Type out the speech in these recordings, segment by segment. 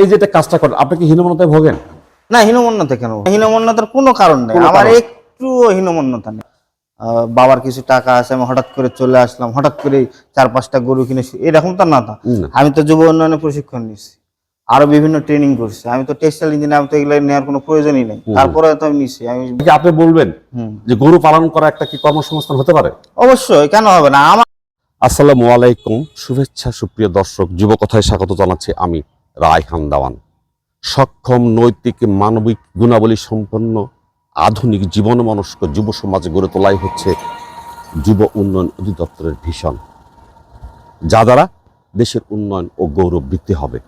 এই যে এটা কাজটা করেন আপনি কি হীনমনতায় ভোগেন? না হীনমন্যতা কেন? হীনমন্যতার কোনো কারণ নেই। আমার কারণ? একটু হীনমন্যতা নেই। বাবার কিছু টাকা আছে আমি হঠাৎ করে চলে আসলাম হঠাৎ করে চার পাঁচটা গরু কিনে এরকম তো না তো? আমি তো যুব উন্নয়নে প্রশিক্ষণ নিচ্ছি আরও বিভিন্ন ট্রেনিং করছি। আমি তো টেক্সটাইল ইঞ্জিনিয়ার আমি তো এগুলো নেওয়ার কোনো প্রয়োজনই নেই। তারপরে তো আমি নিচ্ছি আমি আপনি বলবেন। যে গরু পালন করা একটা কি কর্মসংস্থান হতে পারে? অবশ্যই কেন হবে না? আমার আসসালামু আলাইকুম। শুভেচ্ছা সুপ্রিয় দর্শক যুবকথায় স্বাগত জানাচ্ছি আমি রায়হান দাওয়ান সক্ষম নৈতিক মানবিক গুণাবলী সম্পন্ন আধুনিক জীবন মনস্ক যুব সমাজ গড়ে তোলাই হচ্ছে যুব উন্নয়ন অধিদপ্তরের ভীষণ যা দ্বারা দেশের উন্নয়ন ও গৌরব বৃদ্ধি হবে।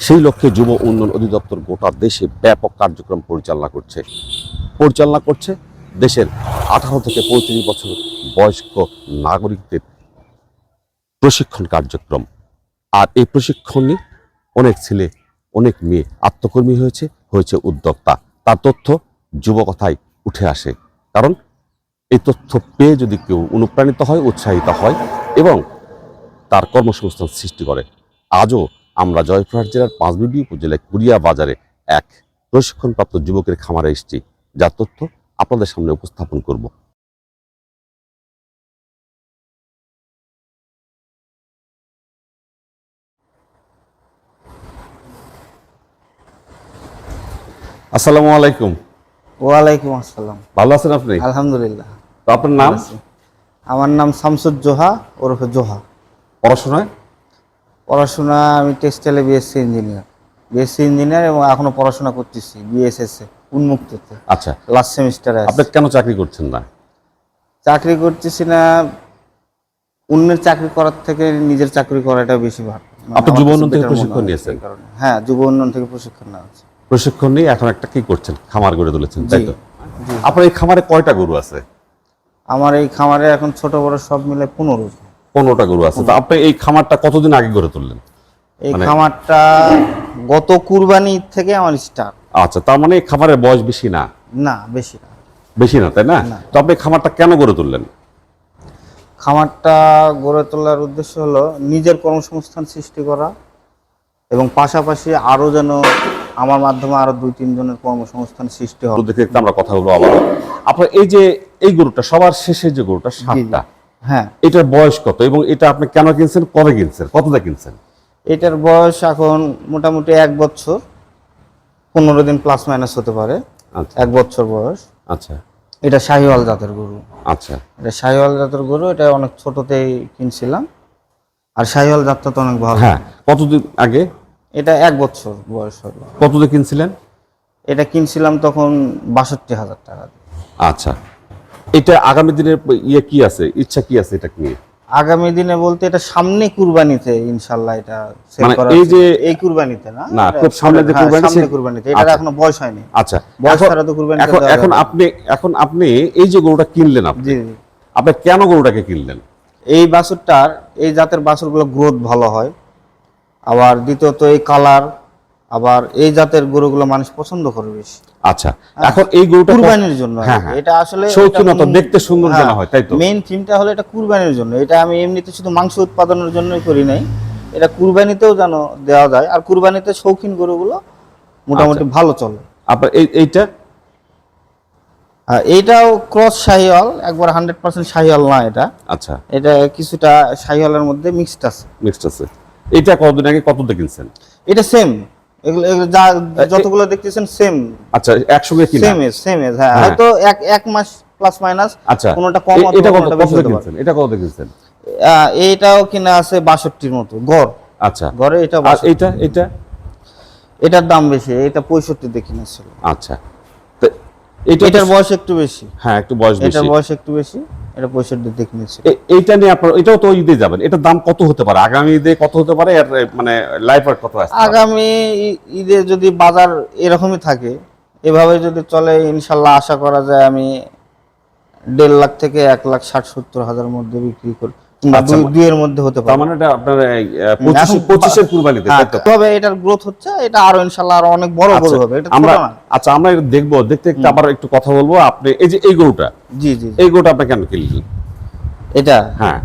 সেই লক্ষ্যে যুব উন্নয়ন অধিদপ্তর গোটা দেশে ব্যাপক কার্যক্রম পরিচালনা করছে। পরিচালনা করছে দেশের আঠারো থেকে পঁয়ত্রিশ বছর বয়স্ক নাগরিকদের প্রশিক্ষণ কার্যক্রম। আর এই প্রশিক্ষণে অনেক ছেলে, অনেক মেয়ে আত্মকর্মী হয়েছে হয়েছে উদ্যোক্তা। তার তথ্য যুবকথায় উঠে আসে। কারণ এই তথ্য পেয়ে যদি কেউ অনুপ্রাণিত হয়, উৎসাহিত হয় এবং তার কর্মসংস্থান সৃষ্টি করে। আজও আমরা জয়পুরহাট জেলার পাঁচবিবি উপজেলায় কুরিয়া বাজারে এক প্রশিক্ষণপ্রাপ্ত যুবকের খামারে এসেছি। যার তথ্য আপনাদের সামনে উপস্থাপন করব। আসসালামু আলাইকুম। ওয়ালাইকুম আসসালাম। ভালো আছেন আপনি? আলহামদুলিল্লাহ। তো আপনার নাম? আমার নাম শামসুজ্জোহা ওরফে জোহা। পড়াশোনায়? পড়াশোনা আমি টেক্সটাইলে বিএসসি ইঞ্জিনিয়ার বিএসসি ইঞ্জিনিয়ার এবং এখনও পড়াশোনা করতেছি বিএসএস এ উন্মুক্ততে। আচ্ছা। লাস্ট সেমিস্টারে আপনি কেন চাকরি করছেন না? চাকরি করতেছি না অন্যের চাকরি করার থেকে নিজের চাকরি করাটা বেশি ভালো। মানে আপনি যুব উন্নয়ন থেকে প্রশিক্ষণ নিয়েছেন? হ্যাঁ যুব উন্নয়ন থেকে প্রশিক্ষণ নেওয়া হচ্ছে। প্রশিক্ষণ নিয়ে এখন একটা কি করছেন? খামার গড়ে তুলেছেন তাই তো? আপনার এই খামারে কয়টা গরু আছে? আমার এই খামারে এখন ছোট বড় সব মিলে পনেরো পনেরোটা গরু আছে। তো আপনি এই খামারটা কতদিন আগে গড়ে তুললেন? এই মানে- খামারটা গত কুরবানি থেকে আমার স্টার্ট আচ্ছা তার মানে এই খামারের বয়স বেশি না? না বেশি না। বেশি না তাই না? না। তো আপনি খামারটা কেন গড়ে তুললেন? খামারটা গড়ে তোলার উদ্দেশ্য হলো নিজের কর্মসংস্থান সৃষ্টি করা এবং পাশাপাশি আরও যেন আমার মাধ্যমে আরও দুই তিনজনের কর্মসংস্থান সৃষ্টি হবে। দেখে দেখতে আমরা কথা বলব আবার আপনার এই যে এই গরুটা সবার শেষে যে গরুটা সাতটা হ্যাঁ। এটার বয়স কত? এবং এটা আপনি কেন কিনছেন কবে কিনছেন কতটা কিনছেন? এটার বয়স এখন মোটামুটি এক বছর পনেরো দিন প্লাস মাইনাস হতে পারে। আচ্ছা। এক বছর বয়স। আচ্ছা। এটা শাহিওয়াল জাতের গরু। আচ্ছা। এটা শাহিওয়াল জাতের গরু এটা অনেক ছোটতেই কিনছিলাম। আর শাহিওয়াল জাতটা তো অনেক ভালো। হ্যাঁ কতদিন আগে? এটা এক বছর বয়স হলো। কতদিন কিনছিলেন? এটা কিনছিলাম তখন বাষট্টি হাজার টাকা দিয়ে। আচ্ছা। এটা আগামী দিনের ইয়ে কি আছে? ইচ্ছা কি আছে এটা নিয়ে? আগামী দিনে বলতে এটা সামনে কুরবানিতে ইনশাল্লাহ এটা sell মানে এই। যে- এই কুরবানিতে না? না, এটা- খুব সামনে যে হ্যাঁ, কুরবানি সামনে সে- কুরবানিতে। এটার আচ্ছা। এখনও বয়স হয়নি। আচ্ছা। বয়স এখন- ছাড়া তো কুরবানিতে এখন দেওয়া এখন যাবে না। আপনি এখন আপনি এই যে গরুটা কিনলেন আপনি জি জি। আপনি কেন গরুটাকে কিনলেন? এই বাছুরটার এই জাতের বাছুরগুলো গ্রোথ ভালো হয়। আবার দ্বিতীয়ত এই কালার আবার এই জাতের গরুগুলো মানুষ পছন্দ করে বেশি। আচ্ছা এখন এই গরুটা কুরবানির জন্য হ্যাঁ, হ্যাঁ। এটা আসলে শৌখিনতা, দেখতে সুন্দর যেন হয়, তাই তো? মেইন থিমটা হলো এটা কুরবানির জন্য। এটা আমি এমনিতে শুধু মাংস উৎপাদনের জন্যই করি নাই। এটা কুরবানিতেও যেন দেওয়া যায়। আর কুরবানিতে শৌখিন গরুগুলো মোটামুটি আচ্ছা। ভালো চলে। আপনার এই এইটা? এইটাও ক্রস শাহিওয়াল একবার হান্ড্রেড পার্সেন্ট শাহিওয়াল না এটা। আচ্ছা। এটা কিছুটা শাহিওয়ালের মধ্যে মিক্সড আছে। মিক্সড আছে। এটা কতদিন আগে কতটা কিনছেন? এটা সেম যা যতগুলো দেখতেছেন সেম আচ্ছা একসঙ্গে কিনা? সেম সেম হ্যাঁ। হ্যাঁ। হয়তো এক এক মাস প্লাস মাইনাস আচ্ছা। কোনোটা কম এটা কত পারে। কিনছেন? এটা কতটা কিনছেন? এইটাও কিনা আছে বাষট্টির মতো গড়। আচ্ছা। গড়ে এটা আর 62 এইটা এটা এটার দাম বেশি এটা পঁয়ষট্টিতে কিনেছিল। আচ্ছা। তো এটা এটার বয়স একটু বেশি। হ্যাঁ একটু বয়স বেশি। এটার বয়স একটু বেশি এটা পঁয়ষট্টিতে কিনেছিল এ- এইটা নিয়ে আপনার এটাও তো ঈদে যাবেন। এটার দাম কত হতে পারে? আগামী ঈদে কত হতে পারে? এর মানে লাইফ আর কত পারে? আগামী ঈদে যদি বাজার এরকমই থাকে এভাবে যদি চলে ইনশাল্লাহ আশা করা যায় আমি দেড় লাখ থেকে এক লাখ ষাট সত্তর হাজার মধ্যে বিক্রি করি দুইয়ের মধ্যে হতে পারে। মানে এটা আপনার এই, আহ, পঁচিশে এখন- কুরবানিতে হ্যাঁ, তাই তো? তবে এটার গ্রোথ হচ্ছে এটা আরও ইনশাল্লাহ আরও অনেক বড় আচ্ছা, হবে। এটা আমরা আচ্ছা আমরা এটা দেখব দেখতে দেখতে আবার একটু কথা বলব। আপনি এই যে এই গরুটা জি জি। এই গরুটা আপনি কেন কিনলেন? এটা? হ্যাঁ।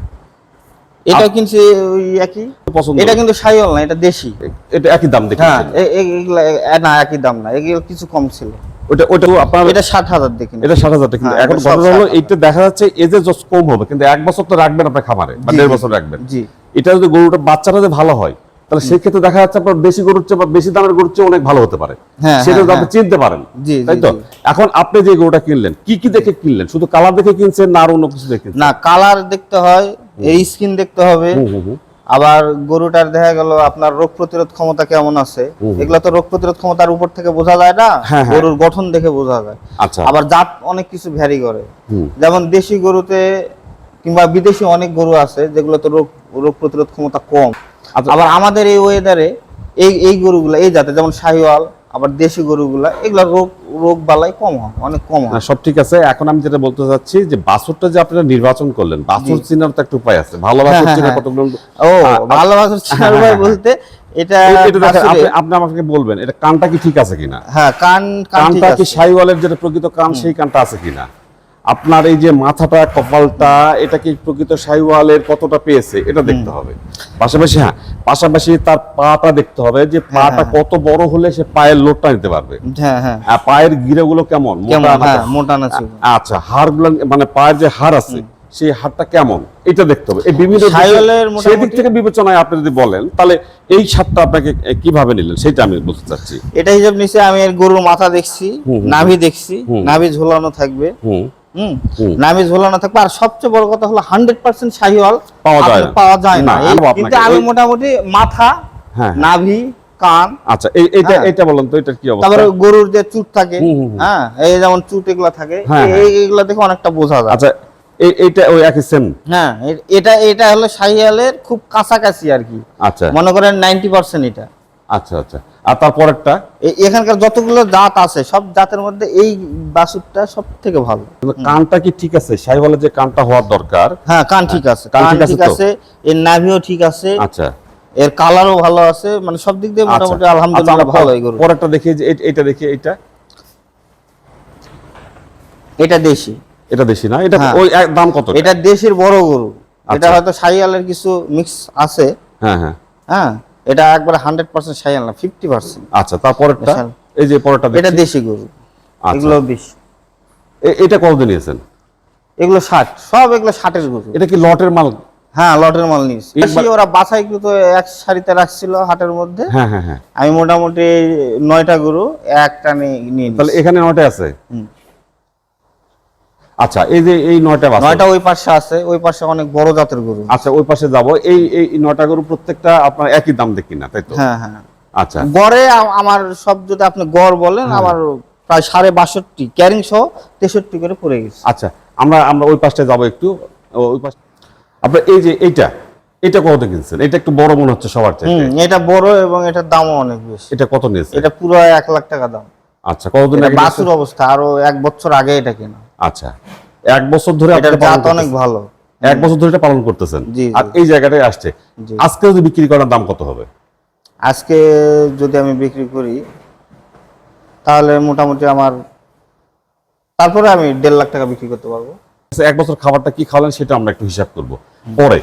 এটা কিনছি ওই একই? পছন্দ এটা কিন্তু সাইওয়াল না এটা দেশি। এটা একই দাম দেখে হ্যাঁ এগুলা না একই দাম না এগুলো কিছু কম ছিল। ওটা ওটা আপনার এটা ষাট হাজার দেখি এটা ষাট হাজার কিন্তু হ্যাঁ, এখন ঘটনা হলো এইটা দেখা যাচ্ছে এজে কম হবে কিন্তু এক বছর তো রাখবেন আপনার খামারে বা দেড় বছর রাখবেন। জি। এটা যদি গরুটা বাচ্চারা যদি ভালো হয় তাহলে সেই ক্ষেত্রে দেখা যাচ্ছে আপনার বেশি গরুর চেয়ে বা বেশি দামের গরুর চেয়ে অনেক ভালো হতে পারে। হ্যাঁ, সেটা হ্যাঁ, আপনি। চিনতে পারেন তাই তো? এখন আপনি যে গরুটা কিনলেন কি কি দেখে কিনলেন? শুধু কালার দেখে কিনছেন না আর অন্য কিছু দেখে না কালার দেখতে হয় এই স্কিন দেখতে হবে। আবার গরুটার দেখা গেল আপনার রোগ প্রতিরোধ ক্ষমতা কেমন আছে? এগুলো তো রোগ প্রতিরোধ ক্ষমতার উপর থেকে বোঝা যায় না হ্যাঁ, হ্যাঁ। গরুর গঠন দেখে বোঝা যায়। আচ্ছা। আবার জাত অনেক কিছু ভ্যারি করে। যেমন দেশি গরুতে কিংবা বিদেশি অনেক গরু আছে যেগুলো তো রোগ রোগ প্রতিরোধ ক্ষমতা কম। আচ্ছা। আবার আমাদের এই ওয়েদারে এই এই গরুগুলো এই জাতে যেমন শাহিওয়াল আবার দেশি গরুগুলা এগুলা রোগ রোগ বালাই কম হয় অনেক কম হয়। সব ঠিক আছে। এখন আমি যেটা বলতে চাচ্ছি যে বাছুরটা যে আপনারা নির্বাচন করলেন বাছুর চিনার তো একটা উপায় আছে। ভালো বাছুর হ্যাঁ, চিনার হ্যাঁ। কতগুলো ও ভালো বাছুর চেনার হ্যাঁ, উপায় হ্যাঁ, বলতে এটা আপনি- আমাকে বলবেন এটা কানটা কি ঠিক আছে কিনা? হ্যাঁ কান কান কানটা কি। সাইওয়ালের যেটা প্রকৃত কান সেই কানটা আছে কিনা? আপনার এই যে মাথাটা কপালটা এটা কি প্রকৃত সাইওয়ালের কতটা পেয়েছে? এটা দেখতে হবে। পাশাপাশি হ্যাঁ পাশাপাশি তার পাটা দেখতে হবে যে পাটা কত বড় হলে সে পায়ের লোডটা নিতে পারবে। হ্যাঁ হ্যাঁ। পায়ের গিরেগুলো কেমন? মোটা না হ্যাঁ আচ্ছা হাড়গুলো মানে পায়ের যে হাড় আছে সেই হাড়টা কেমন? এটা দেখতে হবে। এই বিভিন্ন সেই দিক থেকে বিবেচনায় আপনি যদি বলেন তাহলে এই সারটা আপনাকে কীভাবে নিলেন? সেটা আমি বলতে চাচ্ছি। এটা হিসাব নিচে আমি এর গরুর মাথা দেখছি নাভি দেখছি। নাভি ঝোলানো থাকবে। হুম। ঝোলানো থাকবে। আর সবচেয়ে বড় কথা হলো হান্ড্রেড পার্সেন্ট শাহিওয়াল পাওয়া যায় পাওয়া যায় না কিন্তু আমি মোটামুটি মাথা হ্যাঁ, হ্যাঁ। নাভি কান আচ্ছা এইটা হ্যাঁ। বলেন তো এটার কি অবস্থা? তারপরে গরুর যে চুট থাকে। হ্যাঁ এই যেমন চুট এগুলা থাকে এই- এইগুলা দেখে অনেকটা বোঝা যায়। আচ্ছা এইটা ওই একই সেম হ্যাঁ এটা এটা হলো শাহিয়ালের খুব কাছাকাছি আর কি। আচ্ছা। মনে করেন নাইনটি পার্সেন্ট এটা। আচ্ছা আচ্ছা। আর তারপরেরটা এ- এখানকার যতগুলো জাত আছে সব জাতের মধ্যে এই বাছুরটা সব থেকে ভালো কানটা কি ঠিক আছে? সাইওয়ালের যে কানটা হওয়ার দরকার। হ্যাঁ কান ঠিক আছে। কান ঠিক আছে এর নাভিও ঠিক আছে। আচ্ছা। এর কালারও ভালো আছে মানে সব দিক দিয়ে আচ্ছা। মোটামুটি আচ্ছা, আলহামদুলিল্লাহ ভালো এই গরু। পরেরটা দেখি যে এইটা দেখি এইটা। এটা দেশি। এটা বেশি না? এটা হ্যাঁ। ওই দাম কত এটা? দেশের বড় গরু। এটা আচ্ছা। হয়তো সাইয়ালের কিছু মিক্স আছে। হ্যাঁ হ্যাঁ। হ্যাঁ। এটা একবার হান্ড্রেড পার্সেন্ট সাইয়াল না ফিফটি পার্সেন্ট আচ্ছা তারপরেরটা এই যে পরেরটা এটা দেশি গরু। আচ্ছা। এগুলো বেশি। এটা কতদিন নিয়েছেন? এগুলো ষাট। সব এগুলো ষাটের গরু। এটা কি লটের মাল? হ্যাঁ লটের মাল নিয়েছি। ওরা বাছাই কিন্তু এক সারিতে রাখছিল হাটের মধ্যে। হ্যাঁ হ্যাঁ হ্যাঁ। আমি মোটামুটি নয়টা গরু একটা নিয়ে নিয়ে তাহলে এখানে নয়টা আছে? হুম। আচ্ছা এই যে এই নয়টা বাছুর। নয়টা ওই পাশে আছে ওই পাশে অনেক বড় জাতের গরু। আচ্ছা ওই পাশে যাব। এই এই নয়টা গরু প্রত্যেকটা আপনার একই দাম দেখি না তাই তো? হ্যাঁ হ্যাঁ। আচ্ছা। গড়ে আমার সব যদি আপনি গড় বলেন আমার প্রায় সাড়ে বাষট্টি ক্যারিং সহ তেষট্টি করে পড়ে গেছে। আচ্ছা আমরা আমরা ওই পাশটা যাব একটু। ওই পাশ আপনার এই যে এইটা এটা কত কিনছেন? এটা একটু বড় মনে হচ্ছে সবার চাইতে। এটা বড় এবং এটার দামও অনেক বেশি। এটা কত নিয়েছে এটা পুরো এক লাখ টাকা দাম। আচ্ছা কতদিন বাছুর অবস্থা আরও এক বছর আগে এটা কেনা? আচ্ছা। এক বছর ধরে অনেক ভালো। এক বছর ধরে পালন করতেছেন। আর এই জায়গাটায় আসছে। আজকে যদি বিক্রি করার দাম কত হবে? আজকে যদি আমি বিক্রি করি তাহলে মোটামুটি আমার তারপরে আমি দেড় লাখ টাকা বিক্রি করতে পারব। আচ্ছা, এক বছর খাবারটা কি খাওয়ালেন সেটা আমরা একটু হিসাব করব। পরে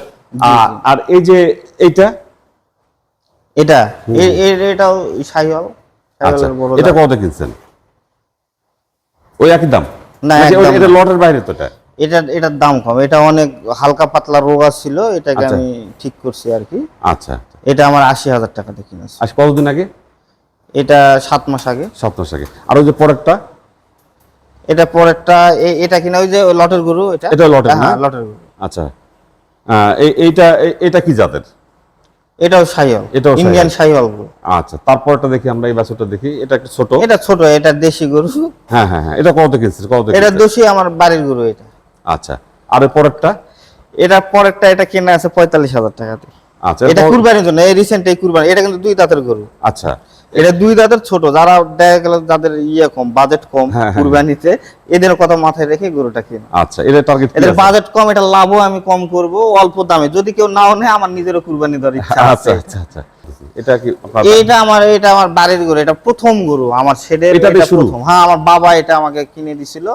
আর- এই যে এইটা? এটা এটাও শাহিওয়াল। আচ্ছা এটা। কত কিনছেন? ওই একই দাম? না, দাম এটা লটের বাইরে তো এটা? এটা এটার দাম কম। এটা অনেক হালকা পাতলা রোগ ছিল এটাকে আচ্ছা। আমি ঠিক করছি আর কি। আচ্ছা এটা আমার আশি হাজার টাকা দিয়ে কিনেছি। আজ কতদিন আগে? এটা সাত মাস আগে। সাত মাস আগে। আর ওই যে পরেরটা? এটা পরেরটা এটা কিনা ওই যে লটের গরু এটা? এটা লটের, হ্যাঁ লটের গরু। আচ্ছা। এইটা এটা কি জাতের? এটাও সাইওয়াল এটাও ইন্ডিয়ান সাইওয়াল আচ্ছা তারপরটা দেখি আমরা এই বাছুরটা দেখি। এটা একটা ছোট? এটা ছোট এটা দেশি গরু। হ্যাঁ হ্যাঁ হ্যাঁ এটা কত কিনছিস কত এটা দেশি দোষী আমার বাড়ির গরু এটা। আচ্ছা আর পরেরটা? এটা পরেরটা এটা কেনা আছে পঁয়তাল্লিশ হাজার টাকাতে আচ্ছা এটা কুরবানির জন্য এই রিসেন্ট এই কুরবানি এটা কিন্তু দুই দাঁতের গরু। আচ্ছা এটা দুই দাঁতের ছোট যারা দেখা গেল যাদের ইয়ে কম বাজেট কম হ্যাঁ, হ্যাঁ। কুরবানিতে এদের কথা মাথায় রেখে গরুটা কেনা আচ্ছা এটা টার্গেট এদের বাজেট কম এটা লাভও আমি কম করব অল্প দামে। যদি কেউ নাও নেয় আমার নিজেরও কুরবানি দেওয়ার ইচ্ছা আচ্ছা আছে। আচ্ছা আচ্ছা। এটা কি এটা আমার এটা আমার বাড়ির গরু এটা প্রথম গরু আমার ছেলের এটা? প্রথম। হ্যাঁ আমার বাবা এটা আমাকে কিনে দিছিল।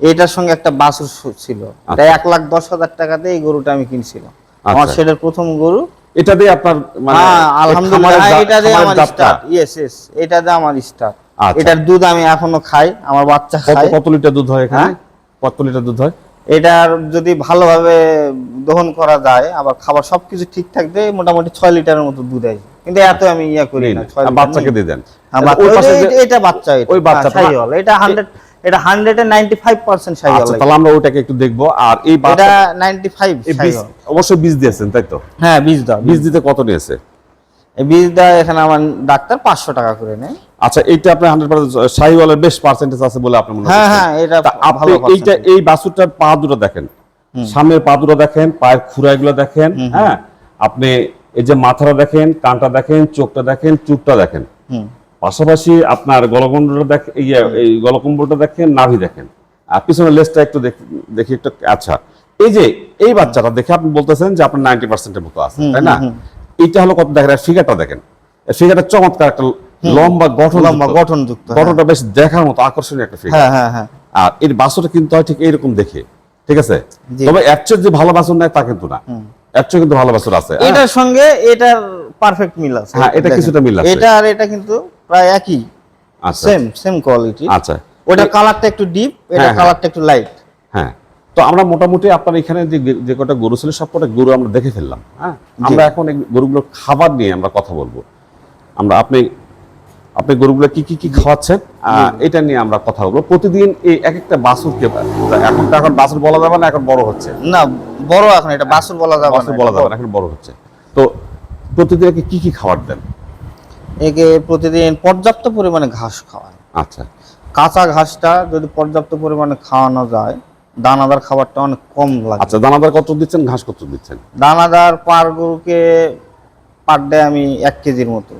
এটার সঙ্গে একটা বাছুর ছিল। এটা আচ্ছা। এক লাখ দশ হাজার টাকাতে এই গরুটা আমি কিনছিলাম। আমার আচ্ছা। সেটার প্রথম গরু এটা আপনার মানে হ্যাঁ আলহামদুলিল্লাহ এটা দিয়ে আমার স্টার্ট। ইয়েস ইয়েস এটা দিয়ে আমার স্টার্ট। আচ্ছা। এটার দুধ আমি এখনও খাই আমার বাচ্চা খায়। কত লিটার দুধ হয় এখানে? হ্যাঁ? কত লিটার দুধ হয়? এটার যদি ভালোভাবে দহন করা যায় আবার খাবার সবকিছু ঠিকঠাক দিয়ে মোটামুটি ছয় লিটারের মতো দুধ হয় কিন্তু এত আমি ইয়া করি না বাচ্চাকে। দিয়ে দেন। হ্যাঁ, বাচ্চা- ওই পাশে এটা বাচ্চা ওই বাচ্চাটা এটা হান্ড্রেড এটা hundred and ninety five percent Sahiwal আচ্ছা তাহলে আমরা ওইটাকে একটু দেখব। আর এই এটা বাচ্চা নাইনটি ফাইভ বীজ দিয়েছেন তাই তো? হ্যাঁ বীজ দাও বীজ দিতে কত নিয়েছে? এই বীজ দেওয়া এখানে আমার ডাক্তার পাঁচশো টাকা করে নেয়। আচ্ছা পার্সেন্ট শাহিওয়ালের বেশ পার্সেন্টেজ আছে বলে আপনি মনে হ্যাঁ হ্যাঁ এটা আপনি ভালো এইটা এই বাছুরটার পা দুটো দেখেন। সামনের পা দুটো দেখেন পায়ের খুঁড়াইগুলো দেখেন হ্যাঁ? আপনি এই যে মাথাটা দেখেন কানটা দেখেন চোখটা দেখেন চুটটা দেখেন। হুম। পাশাপাশি আপনার গলকম্বলটা দেখ ইয়ে, এই গলকম্বলটা দেখেন নাভি দেখেন। আর পিছনের লেজটা একটু দেখি একটু আচ্ছা। এই যে এই বাচ্চাটা দেখে আপনি বলতেছেন যে আপনার নাইনটি পার্সেন্টের মতো আছে তাই না? এইটা হলো কত দেখেন ফিগারটা দেখেন। ফিগারটা চমৎকার একটা লম্বা গঠন লম্বা গঠনযুক্ত, হ্যাঁ। গঠনটা বেশ দেখার মতো আকর্ষণীয় একটা ফিগার হ্যাঁ হ্যাঁ আর এর বাছুরটা কিন্তু হয় ঠিক এইরকম দেখে ঠিক আছে? তবে এর যে ভালো নেয় তা কিন্তু না। এর কিন্তু ভালো বাছুর আছে? এটার সঙ্গে এটার পারফেক্ট মিল আছে। হ্যাঁ, এটা কিছুটা মিল আছে। এটা আর এটা কিন্তু প্রায় একই। আচ্ছা। সেম সেম কোয়ালিটি আচ্ছা। ওটা কালারটা একটু ডিপ এটা হ্যাঁ, কালারটা একটু লাইট হ্যাঁ। তো আমরা মোটামুটি আপনার এখানে যে যে কটা গরু ছিল সব কটা গরু আমরা দেখে ফেললাম হ্যাঁ? আমরা এখন এই গরুগুলোর খাবার নিয়ে আমরা কথা বলব। আমরা আপনি আপনি গরুগুলো কি কি কি খাওয়াচ্ছেন? এটা নিয়ে আমরা কথা বলব। প্রতিদিন এই এক একটা বাছুরকে এখন তো এখন বাছুর বলা যাবে না এখন বড় হচ্ছে। না বড় এখন এটা বাসুর বলা যাবে বাছুর না বলা যাবে না এখন বড় হচ্ছে। তো প্রতিদিন কি কি খাবার দেন? একে প্রতিদিন পর্যাপ্ত পরিমাণে ঘাস খাওয়ায়। আচ্ছা। কাঁচা ঘাসটা যদি পর্যাপ্ত পরিমাণে খাওয়ানো যায় দানাদার খাবারটা অনেক কম লাগে। আচ্ছা দানাদার কত দিচ্ছেন ঘাস কত দিচ্ছেন? দানাদার পার গরুকে পার ডে আমি এক কেজির মতো।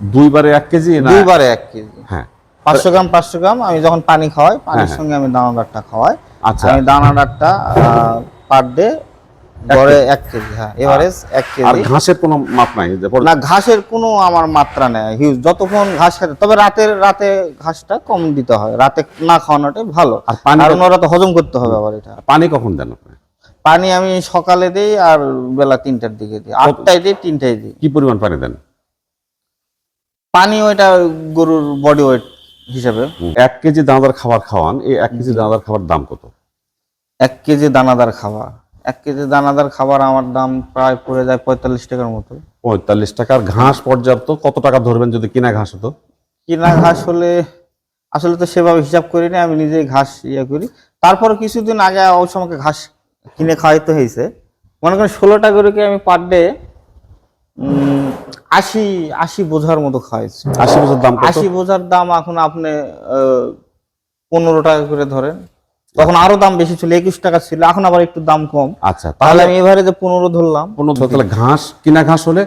দুইবারে এক কেজি না? দুইবারে এক কেজি। হ্যাঁ। পাঁচশো গ্রাম পাঁচশো গ্রাম আমি যখন পানি খাওয়াই পানির হ্যাঁ। সঙ্গে আমি দানাদারটা খাওয়াই। আচ্ছা। আমি দানাদারটা পার ডে গড়ে এক কেজি হ্যাঁ এভারেজ এক আর কেজি ঘাসের কোনো মাপ নাই? না ঘাসের কোনো আমার মাত্রা নেই হিউজ যতক্ষণ ঘাস খাতে তবে রাতের রাতে ঘাসটা কম দিতে হয়। রাতে না খাওয়ানোটাই ভালো। আর পানি- ওরা তো হজম করতে হবে আবার এটা। পানি কখন দেন আপনি? পানি আমি সকালে দিই আর বেলা তিনটার দিকে দিই। আটটায় দিই তিনটায় দিই। কি পরিমাণ পানি দেন? পানি ওইটা গরুর বডি ওয়েট হিসাবে। এক কেজি দানাদার খাবার খাওয়ান এই এক কেজি দানাদার খাবার দাম কত? এক কেজি দানাদার খাবার। এক কেজি দানাদার খাবার আমার দাম প্রায় পড়ে যায় পঁয়তাল্লিশ টাকার মতো। পঁয়তাল্লিশ টাকার ঘাস পর্যাপ্ত? কত টাকা ধরবেন যদি কিনা ঘাস হতো? কিনা ঘাস হলে আসলে তো সেভাবে হিসাব করি না আমি নিজেই ঘাস ইয়ে করি। তারপর কিছুদিন আগে অবশ্য আমাকে ঘাস কিনে খাওয়াইতে হয়েছে মনে করেন ষোলোটা গরুকে আমি পার ডে আশি আশি বোঝার মতো খাওয়াইছি। আশি বছর দাম আশি বোঝার দাম এখন আপনি পনেরো টাকা করে ধরেন। তখন আরও দাম বেশি ছিল একুশ টাকা ছিল এখন আবার একটু দাম কম। আচ্ছা তাহলে আমি এবারে যে পনেরো ধরলাম। পনেরো তাহলে ঘাস কিনা ঘাস হলে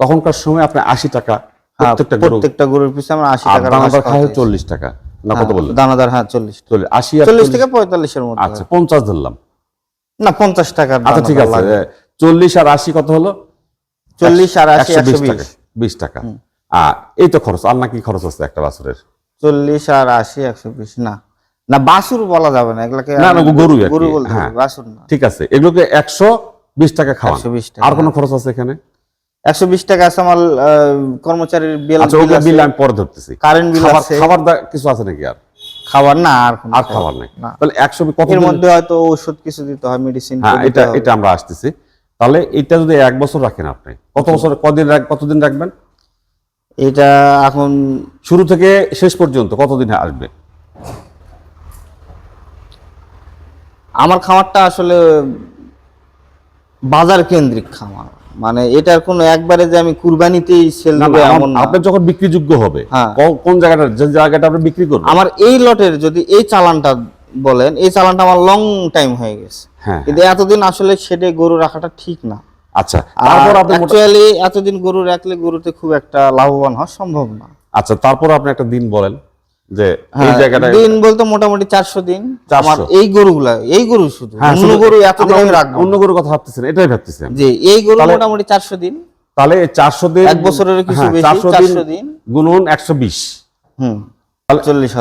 তখনকার সময় আপনি আশি টাকা হ্যাঁ, প্রত্যেকটা প্রত্যেকটা গরুর পিছনে আমরা আশি টাকা দানাদার চল্লিশ টাকা। না কত বললেন? দানাদার হ্যাঁ চল্লিশ। চল্লিশ আশি চল্লিশ থেকে পঁয়তাল্লিশের মধ্যে। আচ্ছা পঞ্চাশ ধরলাম। না পঞ্চাশ টাকার আচ্ছা ঠিক আছে চল্লিশ আর আশি কত হলো? চল্লিশ আর আশি একশো টাকা বিশ টাকা। আর এই তো খরচ আর নাকি খরচ আছে একটা বাছুরের? চল্লিশ আর আশি একশো বিশ না। না বাসুর বলা যাবে না এগুলাকে না, না, গরু গরু বলতে হ্যাঁ। হবে, না। ঠিক আছে এগুলোকে একশো বিশ টাকা খাওয়ান। 120 টাকা, আর কোনো খরচ আছে এখানে? একশো বিশ টাকা আছে আমার কর্মচারীর বিল আচ্ছা বিল আমি পরে ধরতেছি। কারেন্ট বিল আছে। খাবার কিছু আছে নাকি আর? খাবার না আর আর খাবার নেই। তাহলে একশো কত এর মধ্যে হয়তো ওষুধ কিছু দিতে হয় মেডিসিন হ্যাঁ এটা এটা আমরা আসতেছি। তাহলে এটা যদি এক বছর রাখেন আপনি কত বছর কদিন কতদিন রাখবেন? এটা এখন শুরু থেকে শেষ পর্যন্ত কতদিন আসবে? আমার খামারটা আসলে বাজার কেন্দ্রিক খামার। মানে এটার কোনো একবারে যে আমি কুরবানিতেই সেল দেবো এমন আপনার যখন বিক্রিযোগ্য হবে হ্যাঁ। কোন জায়গাটা যে জায়গাটা আপনি বিক্রি করবেন? আমার এই লটের যদি এই চালানটা বলেন এই চালানটা আমার লং টাইম হয়ে গেছে। হ্যাঁ কিন্তু এতদিন আসলে শেডে গরু রাখাটা ঠিক না। আচ্ছা তারপর আপনি অ্যাকচুয়ালি এতদিন গরু রাখলে গরুতে খুব একটা লাভবান হওয়া সম্ভব না। আচ্ছা তারপর আপনি একটা দিন বলেন। যে এই হ্যাঁ, জায়গাটা দিন বলতে মোটামুটি চারশো দিন। আমার এই গরুগুলা এই গরু শুধু হ্যাঁ, অন্য গরু আমি রাখব অন্য গরুর কথা ভাবতেছেন এটাই ভাবতেছেন যে এই গরু মোটামুটি চারশো দিন। তাহলে চারশো দিন এক বছরেরও কিছু হ্যাঁ, বেশি, 400 400 দিন। একশো বিশ। হুম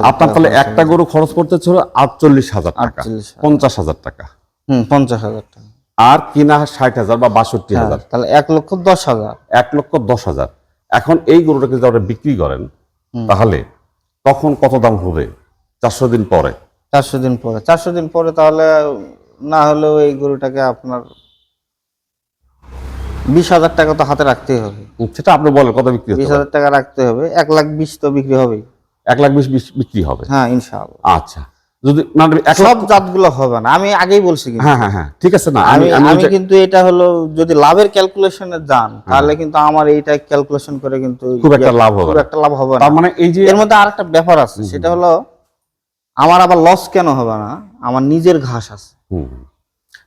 আপনার তাহলে একটা গরু খরচ করতে ছিল আটচল্লিশ হাজার টাকা পঞ্চাশ হাজার টাকা। হুম পঞ্চাশ হাজার টাকা। আর কিনা ষাট হাজার বা বাষট্টি হাজার। তাহলে এক লক্ষ দশ হাজার। এক লক্ষ দশ হাজার। এখন এই গরুটাকে যদি আপনি বিক্রি করেন তাহলে তখন কত দাম হবে? চারশো দিন পরে। চারশো দিন পরে। চারশো দিন পরে তাহলে না হলেও এই গরুটাকে আপনার বিশ হাজার টাকা তো হাতে রাখতেই হবে। সেটা আপনি বলেন কত বিক্রি বিশ হাজার টাকা রাখতে হবে। এক লাখ বিশ তো বিক্রি হবেই। এক লাখ বিশ বিশ বিক্রি হবে। হ্যাঁ ইনশাআল্লাহ। আচ্ছা। যদি না এক সব জাতগুলো হবে না। আমি আগেই বলছি হ্যাঁ হ্যাঁ হ্যাঁ ঠিক আছে না। আমি আমি কিন্তু এটা হলো যদি লাভের ক্যালকুলেশনে যান তাহলে কিন্তু আমার এইটা ক্যালকুলেশন করে কিন্তু খুব একটা লাভ হবে খুব একটা লাভ হবে না। তার মানে এই যে এর মধ্যে আরেকটা ব্যাপার আছে। সেটা হলো আমার আবার লস কেন হবে না? আমার নিজের ঘাস আছে।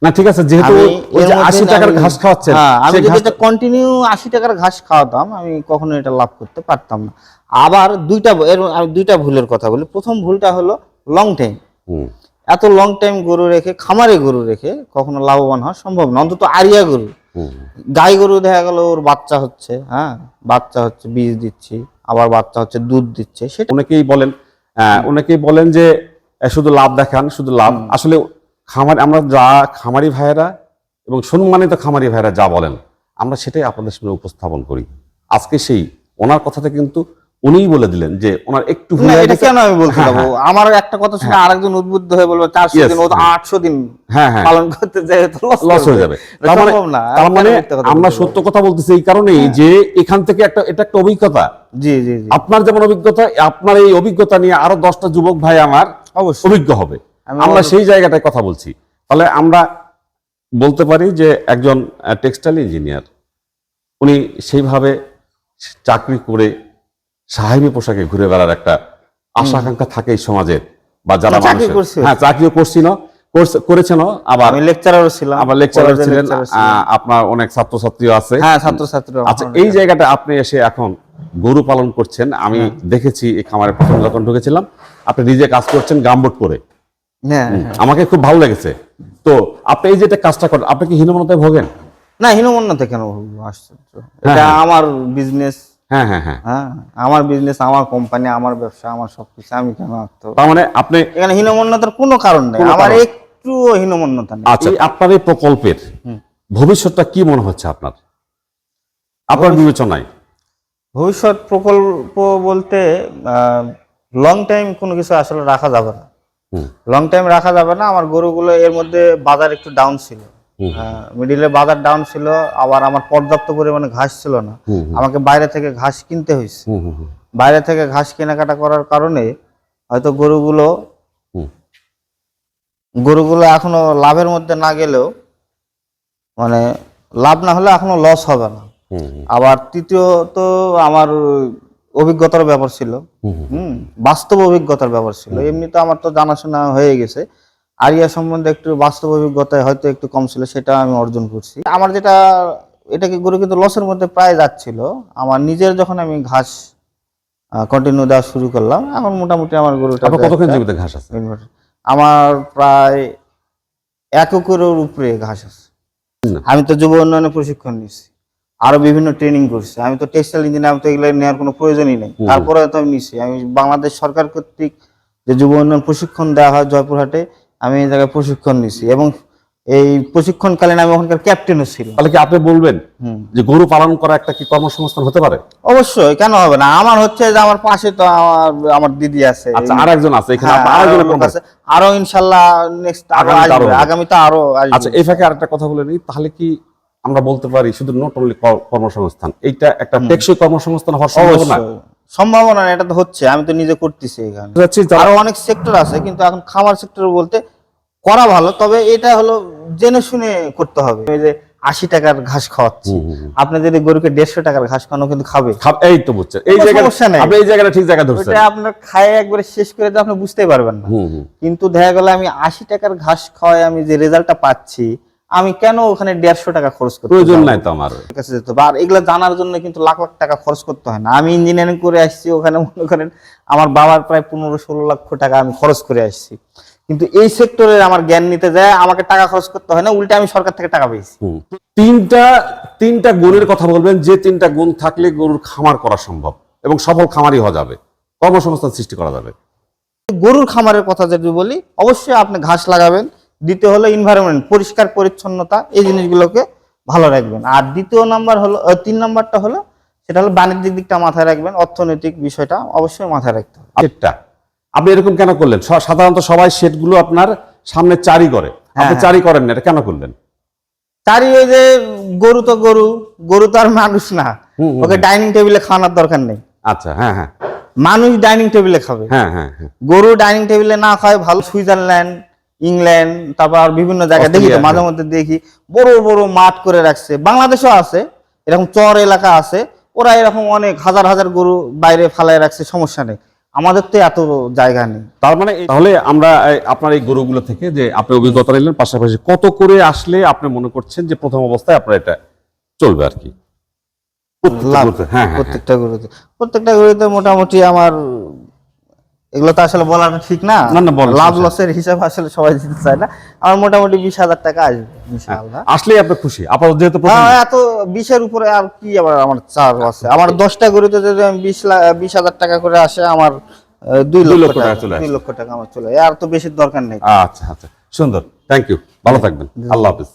না ঠিক আছে যেহেতু ওই যে মধ্যে আশি টাকার ঘাস খাওয়াচ্ছেন হ্যাঁ আমি যদি এটা কন্টিনিউ আশি টাকার ঘাস খাওয়াতাম আমি কখনো এটা লাভ করতে পারতাম না। আবার দুইটা এর দুইটা ভুলের কথা বলি। প্রথম ভুলটা হলো লং টাইম এত লং টাইম গরু রেখে খামারে গরু রেখে কখনো লাভবান হওয়া সম্ভব না। অন্তত আরিয়া গরু। গাই গরু দেখা গেল ওর বাচ্চা হচ্ছে হ্যাঁ? বাচ্চা হচ্ছে বীজ দিচ্ছি আবার বাচ্চা হচ্ছে দুধ দিচ্ছে সেটা অনেকেই বলেন অনেকেই বলেন যে শুধু লাভ দেখান শুধু লাভ আসলে খামার আমরা যা খামারি ভাইয়েরা এবং সম্মানিত খামারি ভাইয়েরা যা বলেন আমরা সেটাই আপনাদের সামনে উপস্থাপন করি। আজকে সেই ওনার কথাতে কিন্তু উনিই বলে দিলেন যে ওনার একটু ভুল এটা কেন আমি বলতে হ্যাঁ, যাব? আমার একটা কথা শুনে আরেকজন উদ্বুদ্ধ হয়ে বলব চারশো দিন ও তো হ্যাঁ। আটশো দিন হ্যাঁ হ্যাঁ। পালন করতে যাই লস হয়ে যাবে। তার মানে মানে আমরা সত্য কথা বলতেছি এই কারণেই যে এখান থেকে একটা এটা একটা অভিজ্ঞতা। জি জি আপনার যেমন অভিজ্ঞতা আপনার এই অভিজ্ঞতা নিয়ে আরও দশটা যুবক ভাই আমার অবশ্যই। অভিজ্ঞ হবে। আমরা সেই জায়গাটায় কথা বলছি। তাহলে আমরা বলতে পারি যে একজন টেক্সটাইল ইঞ্জিনিয়ার উনি সেইভাবে চাকরি করে সাহেবী পোশাকে ঘুরে বেড়ার একটা আশা আকাঙ্ক্ষা থাকে এই সমাজের বা যারা না। হ্যাঁ চাকরিও করছে- করেছেনও আবার আমি লেকচারারও ছিলাম আবার লেকচারার ছিলেন আপনার অনেক ছাত্রছাত্রীও আছে। হ্যাঁ ছাত্রছাত্রী আচ্ছা এই জায়গাটা আপনি এসে এখন গরু পালন করছেন আমি দেখেছি এই খামারে প্রথম যখন ঢুকেছিলাম আপনি নিজে কাজ করছেন গামবোট করে হ্যাঁ। আমাকে খুব ভালো লেগেছে। তো আপনি এই যে কাজটা করেন আপনি কি হীনমনতায় ভোগেন? না হীনমন্যতে কেন বলব আশ্চর্য হ্যাঁ, এটা হ্যাঁ। আমার বিজনেস হ্যাঁ হ্যাঁ হ্যাঁ। হ্যাঁ আমার বিজনেস আমার কোম্পানি আমার ব্যবসা আমার সবকিছু আমি কেন আত্ম তার মানে আপনি এখানে হীনমন্যতার কোনো কারণ নেই। আমার কারণ- একটু হীনমন্যতা নেই। আচ্ছা আপনার এই প্রকল্পের ভবিষ্যৎটা কি মনে হচ্ছে আপনার? আপনার বিবেচনায়। ভবিষ্যৎ প্রকল্প বলতে লং টাইম কোনো কিছু আসলে রাখা যাবে না। লং টাইম রাখা যাবে না। আমার গরুগুলো এর মধ্যে বাজার একটু ডাউন ছিল। মিডিলে বাজার ডাউন ছিল আবার আমার পর্যাপ্ত পরিমাণে ঘাস ছিল না। আমাকে বাইরে থেকে ঘাস কিনতে হয়েছে বাইরে থেকে ঘাস কেনাকাটা করার কারণে হয়তো গরুগুলো গরুগুলো এখনও লাভের মধ্যে না গেলেও মানে লাভ না হলে এখনও লস হবে না। আবার তৃতীয়ত আমার অভিজ্ঞতার ব্যাপার ছিল। হুম বাস্তব অভিজ্ঞতার ব্যাপার ছিল। এমনি তো আমার তো জানাশোনা হয়ে গেছে। আরিয়া সম্বন্ধে একটু বাস্তব অভিজ্ঞতায় হয়তো একটু কম ছিল সেটা আমি অর্জন করছি। আমার যেটা এটাকে গরু কিন্তু লসের মধ্যে প্রায় যাচ্ছিল। আমার নিজের যখন আমি ঘাস কন্টিনিউ দেওয়া শুরু করলাম এখন মোটামুটি আমার গরুটা কতক্ষণ জমিতে ঘাস আছে? আমার প্রায় এক একরের উপরে ঘাস আছে। আমি তো যুব উন্নয়নে প্রশিক্ষণ নিচ্ছি। আরও বিভিন্ন ট্রেনিং করছি। আমি তো টেক্সটাইল ইঞ্জিনিয়ার আমি তো এগুলো নেওয়ার কোনো প্রয়োজনই নেই। তারপরে তো আমি নিচ্ছি। আমি বাংলাদেশ সরকার কর্তৃক যে যুব উন্নয়ন প্রশিক্ষণ দেওয়া হয় জয়পুরহাটে আমি এই জায়গায় প্রশিক্ষণ নিচ্ছি এবং এই প্রশিক্ষণকালীন আমি ওখানকার ক্যাপ্টেনও ছিলাম। তাহলে কি আপনি বলবেন যে গরু পালন করা একটা কি কর্মসংস্থান হতে পারে? অবশ্যই কেন হবে না? আমার হচ্ছে যে আমার পাশে তো আমার আমার দিদি আছে। আচ্ছা আর একজন আছে এখানে হ্যাঁ, আপনার আরও আরেকজনের লোক কোন আছে। আরও ইনশাল্লাহ নেক্সট হবে। আগামীতে আরও। আচ্ছা এই ফাঁকে আরেকটা কথা বলে নিই তাহলে কি আমরা বলতে পারি শুধু নট অনলি কর্মসংস্থান এইটা একটা টেকসই কর্মসংস্থান হওয়ার সম্ভাবনা? সম্ভাবনা এটা তো হচ্ছে আমি তো নিজে করতেছি এখানে। আরও অনেক সেক্টর আছে কিন্তু এখন খামার সেক্টর বলতে করা ভালো তবে এটা হলো জেনে শুনে করতে হবে। এই যে আশি টাকার ঘাস খাওয়াচ্ছি। আপনি যদি গরুকে দেড়শো টাকার ঘাস খাওয়ানো কিন্তু খাবে। এই তো বুঝছেন। এই সমস্যা নেই। আপনি এই জায়গাটা ঠিক জায়গায় ধরছেন। ওটা আপনার খায় একবারে শেষ করে তো আপনি বুঝতেই পারবেন না। কিন্তু দেখা গেল আমি আশি টাকার ঘাস খাওয়াই আমি যে রেজাল্টটা পাচ্ছি আমি কেন ওখানে দেড়শো টাকা খরচ করতে প্রয়োজন? নাই তো আমার। কাছে যেতে আর এগুলো জানার জন্য কিন্তু লাখ লাখ টাকা খরচ করতে হয় না। আমি ইঞ্জিনিয়ারিং করে আসছি ওখানে মনে করেন আমার বাবার প্রায় পনেরো ষোলো লক্ষ টাকা আমি খরচ করে আসছি। কিন্তু এই সেক্টরের আমার জ্ঞান নিতে যায় আমাকে টাকা খরচ করতে হয় না উল্টে আমি সরকার থেকে টাকা পেয়েছি। তিনটা তিনটা গুণের কথা বলবেন যে তিনটা গুণ থাকলে গরুর খামার করা সম্ভব এবং সফল খামারই হওয়া যাবে কর্মসংস্থান সৃষ্টি করা যাবে। গরুর খামারের কথা যদি বলি অবশ্যই আপনি ঘাস লাগাবেন দ্বিতীয় হলো এনভায়রনমেন্ট পরিষ্কার পরিচ্ছন্নতা এই জিনিসগুলোকে ভালো রাখবেন। আর দ্বিতীয় নাম্বার হলো তিন নাম্বারটা হলো সেটা হলো বাণিজ্যিক দিকটা মাথায় রাখবেন অর্থনৈতিক বিষয়টা অবশ্যই মাথায় রাখতে হবে। আপনি এরকম কেন করলেন? সাধারণত সবাই শেডগুলো আপনার সামনে চারি করে। আপনি হ্যাঁ। চারি করেন না এটা কেন করলেন? তারই ওই যে গরু তো গরু গরু তো আর মানুষ না। ওকে ডাইনিং টেবিলে খাওয়ানোর দরকার নেই। আচ্ছা হ্যাঁ হ্যাঁ। মানুষ ডাইনিং টেবিলে খাবে। হ্যাঁ হ্যাঁ হ্যাঁ। গরু ডাইনিং টেবিলে না খায় ভালো। সুইজারল্যান্ড ইংল্যান্ড তারপর বিভিন্ন জায়গায় দেখি তো মাঝে মধ্যে দেখি বড় বড় মাঠ করে রাখছে। বাংলাদেশও আছে এরকম চর এলাকা আছে ওরা এরকম অনেক হাজার হাজার গরু বাইরে ফালায় রাখছে সমস্যা নেই। আমাদের তো এত জায়গা নেই তার মানে তাহলে আমরা আপনার এই গরুগুলো থেকে যে আপনি অভিজ্ঞতা নিলেন পাশাপাশি কত করে আসলে আপনি মনে করছেন যে প্রথম অবস্থায় আপনার এটা চলবে আর কি প্রত্যেকটা হ্যাঁ হ্যাঁ। প্রত্যেকটা গরুতে প্রত্যেকটা গরুতে মোটামুটি আমার এগুলো তো আসলে বলাটা ঠিক না। না, না, লাভ লসের হিসাব আসলে সবাই দিতে চায় না। আমার মোটামুটি বিশ হাজার টাকা আসবে ইনশাআল্লাহ। আসলেই আপনি খুশি। আপাতত যেহেতু হ্যাঁ, এত বিশের উপরে আর কি আবার আমার চার আছে? আমার দশটা গরুতে যদি আমি বিশ লাখ বিশ হাজার টাকা করে আসে আমার দুই লক্ষ টাকা চলে। দুই লক্ষ টাকা আমার চলে আর তো বেশি দরকার নেই। আচ্ছা আচ্ছা। সুন্দর। থ্যাংক ইউ ভালো থাকবেন। আল্লাহ হাফিজ।